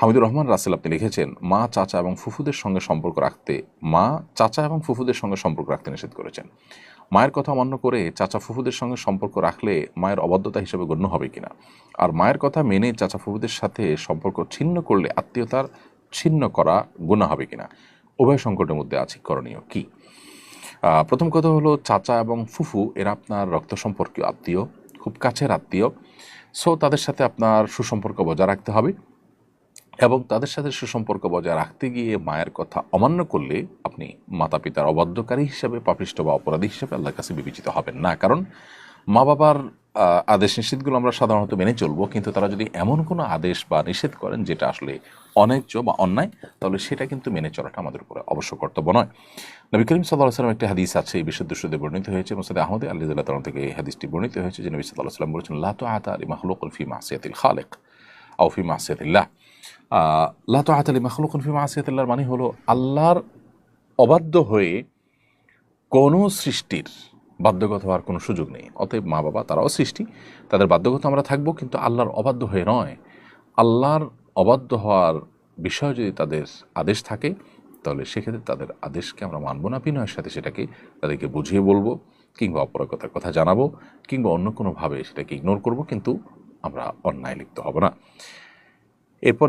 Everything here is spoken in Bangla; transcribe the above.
হামিদুর রহমান রাসেল, আপনি লিখেছেন, মা, চাচা এবং ফুফুদের সঙ্গে সম্পর্ক রাখতে, মা, চাচা এবং ফুফুদের সঙ্গে সম্পর্ক রাখতে নিষেধ করেছেন। মায়ের কথা অমান্য করে চাচা ফুফুদের সঙ্গে সম্পর্ক রাখলে মায়ের অবাধ্যতা হিসেবে গণ্য হবে কিনা? আর মায়ের কথা মেনে চাচা ফুফুদের সাথে সম্পর্ক ছিন্ন করলে আত্মীয়তার ছিন্ন করা গুণা হবে কিনা? উভয় সংকটের মধ্যে আছে, করণীয় কি? প্রথম কথা হলো, চাচা এবং ফুফু, এরা আপনার রক্ত সম্পর্কীয় আত্মীয়, খুব কাছের আত্মীয়। সো, তাদের সাথে আপনার সুসম্পর্ক বজায় রাখতে হবে। এবং তাদের সাথে সুসম্পর্ক বজায় রাখতে গিয়ে মায়ের কথা অমান্য করলে আপনি মাতা পিতার অবাধ্যকারী হিসাবে পাপিষ্ট বা অপরাধী হিসাবে আল্লাহর কাছে বিবেচিত হবেন না। কারণ মা বাবার আদেশ নিষেধগুলো আমরা সাধারণত মেনে চলবো, কিন্তু তারা যদি এমন কোনো আদেশ বা নিষেধ করেন যেটা আসলে অন্যায্য বা অন্যায়, তাহলে সেটা কিন্তু মেনে চলাটা আমাদের উপরে অবশ্য কর্তব্য নয়। নবী করিম সাল্লাহ সাল্লাম একটি হাদিস আছে, এই বিশুদ্ধ সুদে বর্ণিত হয়েছে মোসাদ আহমদ আল্লাহ তালন থেকে এই হাদিসটি বর্ণিত হয়েছে, যে নবী সাল্লাহ সাল্লাম বলেছেন লাতো আতা আলী মাহলুকুল ফি খালেক। আও ফি মাসিয়াতিল্লাহ। লা তো আতালি মাখলুকুন ফি মাসিয়াতিল্লাহর মানে হলো আল্লাহর অবাধ্য হয়ে কোনো সৃষ্টির বাধ্যগত হওয়ার কোনো সুযোগ নেই। অতএব মা বাবা তারাও সৃষ্টি, তাদের বাধ্যগত আমরা থাকব, কিন্তু আল্লাহর অবাধ্য হয়ে নয়। আল্লাহর অবাধ্য হওয়ার বিষয় যদি তাদের আদেশ থাকে, তাহলে সেক্ষেত্রে তাদের আদেশকে আমরা মানব না, বিনয়ের সাথে সেটাকে তাদেরকে বুঝিয়ে বলব, কিংবা অপরাগতার কথা জানাব, কিংবা অন্য কোনোভাবে সেটাকে ইগনোর করব, কিন্তু আমরা অন্যায় লিপ্ত হব না। এরপরে